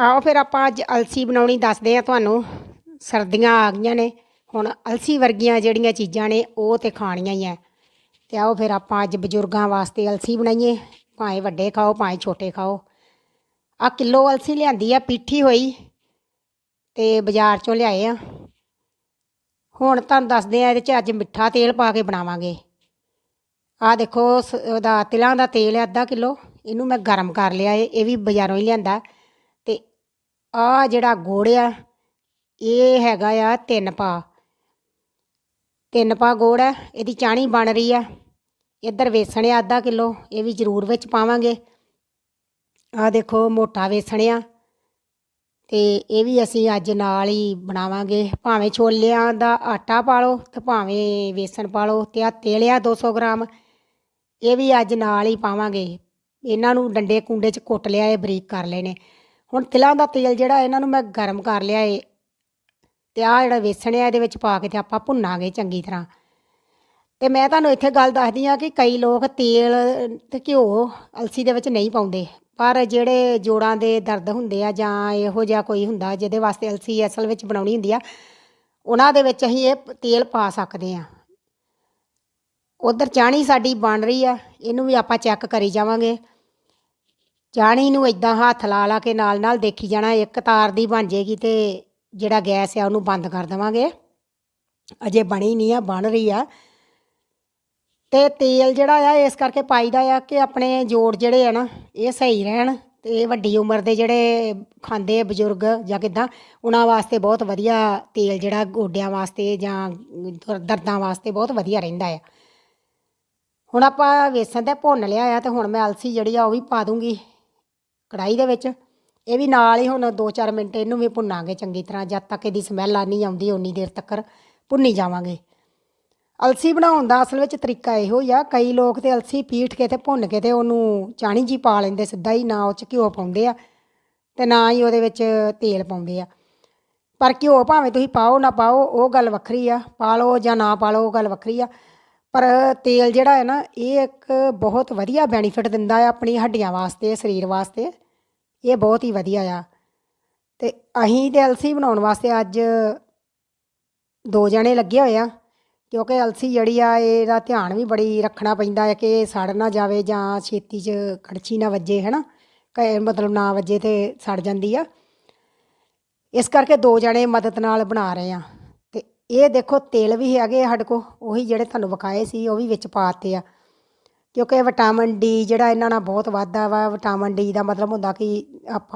ਆਓ ਫਿਰ ਆਪਾਂ ਅੱਜ ਅਲਸੀ ਬਣਾਉਣੀ ਦੱਸਦੇ ਆ ਤੁਹਾਨੂੰ। ਸਰਦੀਆਂ ਆ ਗਈਆਂ ਨੇ, ਹੁਣ ਅਲਸੀ ਵਰਗੀਆਂ ਜਿਹੜੀਆਂ ਚੀਜ਼ਾਂ ਨੇ, ਉਹ ਤੇ ਖਾਣੀਆਂ ਹੀ ਆ। ਤੇ ਆਓ ਫਿਰ ਆਪਾਂ ਅੱਜ ਬਜ਼ੁਰਗਾਂ ਵਾਸਤੇ ਅਲਸੀ ਬਣਾਈਏ। ਭਾਵੇਂ ਵੱਡੇ ਖਾਓ, ਭਾਵੇਂ ਛੋਟੇ ਖਾਓ। ਆ ਕਿਲੋ ਅਲਸੀ ਲਿਆਂਦੀ ਆ, ਪੀਠੀ ਹੋਈ ਤੇ ਬਾਜ਼ਾਰ ਚੋਂ ਲਿਆਏ ਆ। ਹੁਣ ਤੁਹਾਨੂੰ ਦੱਸਦੇ ਆ ਇਹਦੇ ਚ ਅੱਜ ਮਿੱਠਾ ਤੇਲ ਪਾ ਕੇ ਬਣਾਵਾਂਗੇ। ਆ ਦੇਖੋ ਸ- ਉਹਦਾ ਤਿਲਾਂ ਦਾ ਤੇਲ ਹੈ ਅੱਧਾ ਕਿਲੋ। ਇਹਨੂੰ ਮੈਂ ਗਰਮ ਕਰ ਲਿਆ, ਇਹ ਵੀ ਬਾਜ਼ਾਰੋਂ ਹੀ ਲਿਆਂਦਾ। ਆ ਜਿਹੜਾ ਗੁੜ ਆ, ਇਹ ਹੈਗਾ ਆ ਤਿੰਨ ਪਾ। ਤਿੰਨ ਪਾ ਗੁੜ ਆ, ਇਹਦੀ ਚਾਣੀ ਬਣ ਰਹੀ ਆ। ਇੱਧਰ ਵੇਸਣ ਆ ਅੱਧਾ ਕਿਲੋ, ਇਹ ਵੀ ਜ਼ਰੂਰ ਵਿੱਚ ਪਾਵਾਂਗੇ। ਆ ਦੇਖੋ ਮੋਟਾ ਵੇਸਣ ਆ, ਤੇ ਇਹ ਵੀ ਅਸੀਂ ਅੱਜ ਨਾਲ ਹੀ ਬਣਾਵਾਂਗੇ। ਭਾਵੇਂ ਛੋਲਿਆਂ ਦਾ ਆਟਾ ਪਾ ਲਓ ਤੇ ਭਾਵੇਂ ਵੇਸਣ ਪਾ ਲਓ ਤੇ ਆ ਤੇਲ ਆ 200 ਗ੍ਰਾਮ, ਇਹ ਵੀ ਅੱਜ ਨਾਲ ਹੀ ਪਾਵਾਂਗੇ। ਇਹਨਾਂ ਨੂੰ ਡੰਡੇ ਕੁੰਡੇ 'ਚ ਕੁੱਟ ਲਿਆ, ਇਹ ਬਰੀਕ ਕਰ ਲਏ ਨੇ ਹੁਣ ਤਿਲਾਂ ਦਾ ਤੇਲ ਜਿਹੜਾ ਇਹਨਾਂ ਨੂੰ ਮੈਂ ਗਰਮ ਕਰ ਲਿਆ ਏ, ਤੇ ਆ ਜਿਹੜਾ ਵੇਸਣ ਆ ਇਹਦੇ ਵਿੱਚ ਪਾ ਕੇ ਤੇ ਆਪਾਂ ਭੁੰਨਾਂਗੇ ਚੰਗੀ ਤਰ੍ਹਾਂ। ਤੇ ਮੈਂ ਤੁਹਾਨੂੰ ਇੱਥੇ ਗੱਲ ਦੱਸਦੀ ਆ ਕਿ ਕਈ ਲੋਕ ਤੇਲ ਤੇ ਘਿਓ ਅਲਸੀ ਦੇ ਵਿੱਚ ਨਹੀਂ ਪਾਉਂਦੇ, ਪਰ ਜਿਹੜੇ ਜੋੜਾਂ ਦੇ ਦਰਦ ਹੁੰਦੇ ਆ ਜਾਂ ਇਹੋ ਜਿਹਾ ਕੋਈ ਹੁੰਦਾ ਜਿਹਦੇ ਵਾਸਤੇ ਅਲਸੀ ਅਸਲ ਵਿੱਚ ਬਣਾਉਣੀ ਹੁੰਦੀ ਆ, ਉਹਨਾਂ ਦੇ ਵਿੱਚ ਅਸੀਂ ਇਹ ਤੇਲ ਪਾ ਸਕਦੇ ਆ ਉਧਰ ਚਾਣੀ ਸਾਡੀ ਬਣ ਰਹੀ ਆ, ਇਹਨੂੰ ਵੀ ਆਪਾਂ ਚੈੱਕ ਕਰੀ ਜਾਵਾਂਗੇ। ਜਾਣੀ ਨੂੰ ਇਦਾਂ ਹੱਥ ਲਾ ਲਾ ਕੇ ਨਾਲ ਨਾਲ ਦੇਖੀ ਜਾਣਾ, ਇੱਕ ਤਾਰ ਦੀ ਬਣ ਜੇਗੀ ਤੇ ਜਿਹੜਾ ਗੈਸ ਆ ਉਹਨੂੰ ਬੰਦ ਕਰ ਦੇਵਾਂਗੇ। ਅਜੇ ਬਣੀ ਨਹੀਂ ਆ, ਬਣ ਰਹੀ ਆ। ਤੇ ਤੇਲ ਜਿਹੜਾ ਆ, ਇਸ ਕਰਕੇ ਪਾਈਦਾ ਆ ਕਿ ਆਪਣੇ ਜੋੜ ਜਿਹੜੇ ਆ ਨਾ, ਇਹ ਸਹੀ ਰਹਿਣ ਤੇ ਵੱਡੀ ਉਮਰ ਦੇ ਜਿਹੜੇ ਖਾਂਦੇ ਬਜ਼ੁਰਗ ਜਾਂ ਕਿਦਾਂ, ਉਹਨਾਂ ਵਾਸਤੇ ਬਹੁਤ ਵਧੀਆ ਤੇਲ ਜਿਹੜਾ ਗੋਡਿਆਂ ਵਾਸਤੇ ਜਾਂ ਦਰਦਾਂ ਵਾਸਤੇ ਬਹੁਤ ਵਧੀਆ ਰਹਿੰਦਾ ਆ। ਹੁਣ ਆਪਾਂ ਵੇਸਣ ਤੇ ਭੁੰਨ ਲਿਆ ਆ ਤੇ ਹੁਣ ਮੈਂ ਅਲਸੀ ਜਿਹੜੀ ਆ ਉਹ ਵੀ ਪਾ ਦੂੰਗੀ। ਕੜਾਈ ਦੇ ਵਿੱਚ। ਇਹ ਵੀ ਨਾਲ ਹੀ ਹੁਣ 2-4 ਮਿੰਟ ਇਹਨੂੰ ਵੀ ਭੁੰਨਾਂਗੇ ਚੰਗੀ ਤਰ੍ਹਾਂ। ਜਦ ਤੱਕ ਇਹਦੀ ਸਮੈਲ ਆ ਨਹੀਂ ਆਉਂਦੀ, ਓਨੀ ਦੇਰ ਤੱਕ ਭੁੰਨੀ ਜਾਵਾਂਗੇ। ਅਲਸੀ ਬਣਾਉਣ ਦਾ ਅਸਲ ਵਿੱਚ ਤਰੀਕਾ ਇਹੋ ਹੀ ਆ। ਕਈ ਲੋਕ ਤੇ ਅਲਸੀ ਪੀਠ ਕੇ ਤੇ ਭੁੰਨ ਕੇ ਤੇ ਉਹਨੂੰ ਚਾਣੀ ਜੀ ਪਾ ਲੈਂਦੇ, ਸਿੱਧਾ ਹੀ ਨਾ ਉਹ ਚ ਘਿਓ ਪਾਉਂਦੇ ਆ ਤੇ ਨਾ ਹੀ ਉਹਦੇ ਵਿੱਚ ਤੇਲ ਪਾਉਂਦੇ ਆ। ਪਰ ਘਿਓ ਭਾਵੇਂ ਤੁਸੀਂ ਪਾਓ, ਨਾ ਪਾਓ, ਉਹ ਗੱਲ ਵੱਖਰੀ ਆ। ਪਾ ਲਓ ਜਾਂ ਨਾ ਪਾ ਲਓ, ਉਹ ਗੱਲ ਵੱਖਰੀ ਆ। ਪਰ ਤੇਲ ਜਿਹੜਾ ਹੈ ਨਾ, ਇਹ ਇੱਕ ਬਹੁਤ ਵਧੀਆ ਬੈਨੀਫਿਟ ਦਿੰਦਾ ਆ ਆਪਣੀ ਹੱਡੀਆਂ ਵਾਸਤੇ, ਸਰੀਰ ਵਾਸਤੇ। ਇਹ ਬਹੁਤ ਹੀ ਵਧੀਆ ਆ। ਤੇ ਅਸੀਂ ਤੇ ਅਲਸੀ ਬਣਾਉਣ ਵਾਸਤੇ ਅੱਜ ਦੋ ਜਣੇ ਲੱਗੇ ਹੋਏ ਆ, ਕਿਉਂਕਿ ਅਲਸੀ ਜਿਹੜੀ ਆ, ਇਹਦਾ ਧਿਆਨ ਵੀ ਬੜੀ ਰੱਖਣਾ ਪੈਂਦਾ ਹੈ ਕਿ ਸੜ ਨਾ ਜਾਵੇ ਜਾਂ ਛੇਤੀ 'ਚ ਕੜਛੀ ਨਾ ਵੱਜੇ ਹੈ ਨਾ ਕਿ, ਮਤਲਬ ਨਾ ਵੱਜੇ ਤੇ ਸੜ ਜਾਂਦੀ ਆ। ਇਸ ਕਰਕੇ ਦੋ ਜਣੇ ਮਦਦ ਨਾਲ ਬਣਾ ਰਹੇ ਆ। ਇਹ ਦੇਖੋ ਤੇਲ ਵੀ ਹੈਗੇ ਆ ਸਾਡੇ ਕੋ ਉਹੀ ਜਿਹੜੇ ਤੁਹਾਨੂੰ ਵਿਖਾਏ ਸੀ, ਉਹ ਵੀ ਵਿੱਚ ਪਾਤੇ ਆ। ਕਿਉਂਕਿ ਵਿਟਾਮਿਨ ਡੀ ਜਿਹੜਾ ਇਹਨਾਂ ਨਾਲ ਬਹੁਤ ਵਾਧਾ ਵਾ ਵਿਟਾਮਿਨ ਡੀ ਦਾ ਮਤਲਬ ਹੁੰਦਾ ਕਿ ਆਪਾਂ